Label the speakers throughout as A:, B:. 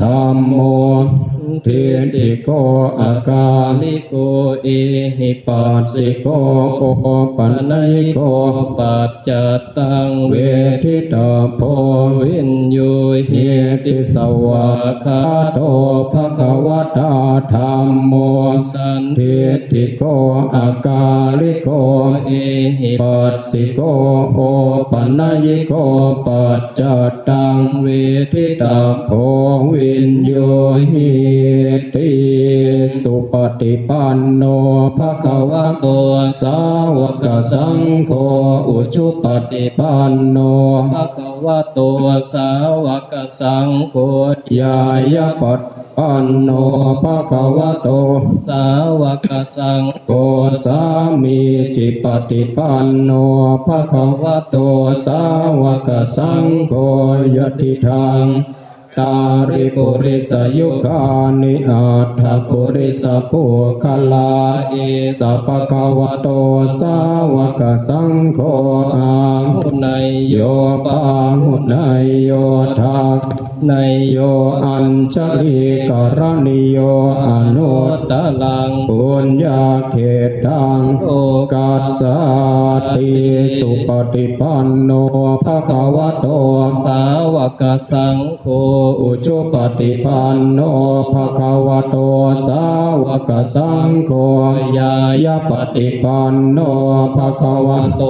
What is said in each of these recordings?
A: ธรรมโม เทียติโกอากาลิโกเอหิปัสสิโกโอปันนิโกปัจจตังเวทิตาโพวินยูเฮติสวาคาโตภะคะวะตาธรรมโมสันเทติโกอากาลิโกเอหิปัสสิโกโอปันนิโกปัจจตังเวทิตาโพวินโยหิ ติสุปฏิปันโนภะคะวะโตสาวกสังโฆอุชุปฏิปันโนภะคะวะโตสาวกสังโฆยายาปัตปันโนภะคะวะโต สาวกสังโฆสามีจิปฏิปันโนภะคะวะโตสาวกสังโฆยติทาง ตาริปุริสยุคานิอัตถปุริสปุคลาเอสัพพะวะโตสาวกสังโฆอาหุนายโยปาหุนายโยทักนายโยอัญชลีกรณิโยอนุตตลังปุญญาเขตังโอกาสสติสุ ปฏิปันโนภะคะวะโตสาวกสังโฆอุจุปฏิปันโนภะคะวะโตสาวกสังโฆยายาปฏิปันโนภะคะวะโต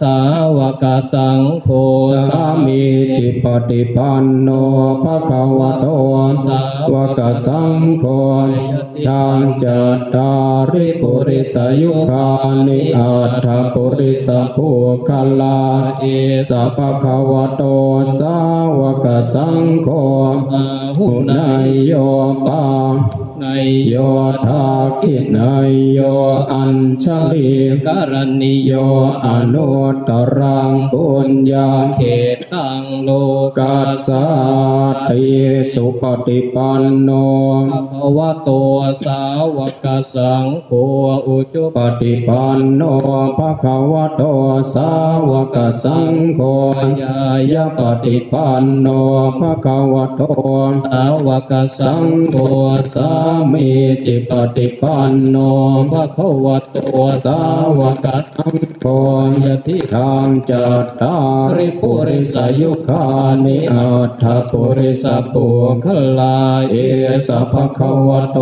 A: สาวกสังโฆสามีติปฏิปันโนภะคะวะโต สาวกสังโฆทางจัตตาริปุริสยุคานิอัตถปุริสภูคลาเอสัพพะวะโตสาวกสังโฆหุนายโยปา นายโยทากินายโยอัญชลีการณิโยอนุตตรังปุญญาเขตังโลกัสสติสุปฏิปันโนภะวะโตสาวกสังโฆอุจุปฏิปันโนภะคะวะโตสาวกสังโฆยายาปฏิปันโนภะคะวะโตสาวกสังโฆสามีจิปฏิปันโนภะคะวะโตสาวกสังโฆยะทิทางจัตตาริปุริสายุคานิอัตถปุริสปุคลาเอสัพพะวะโต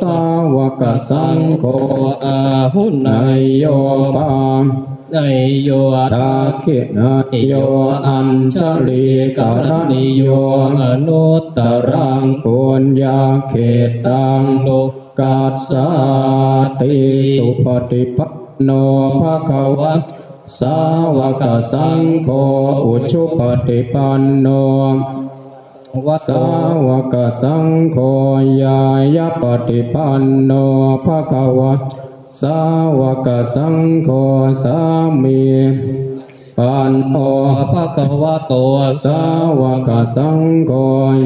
A: สาวกสังโฆอาหุนายโยปาม นายโยตาคินายโยอัญชลีการณิโยอนุตตรังปุญญาเขตังโลกัสสติสุปฏิปันโนภะคะวะสาวกสังโฆอุชุปฏิปันโนวัสาวกสังโฆยายาปฏิปันโนภะคะวะ สาวกสังโฆสามีปันโอภะคะวะโตสาวกสังโฆ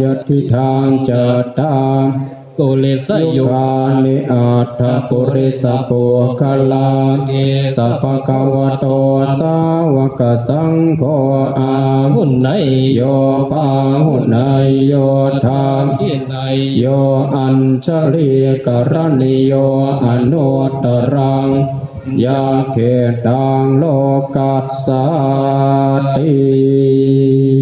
A: ยติทางจตตา กุลิสยุคานิอัตถปุริสปุคลาเอสัพพะวะโตสาวกสังโฆอาหุนไนยโยปาหุนไนยโยทามกินไนยโยอัญชลีกรณิโยอนุตตรังยาเขตังโลกัสสติ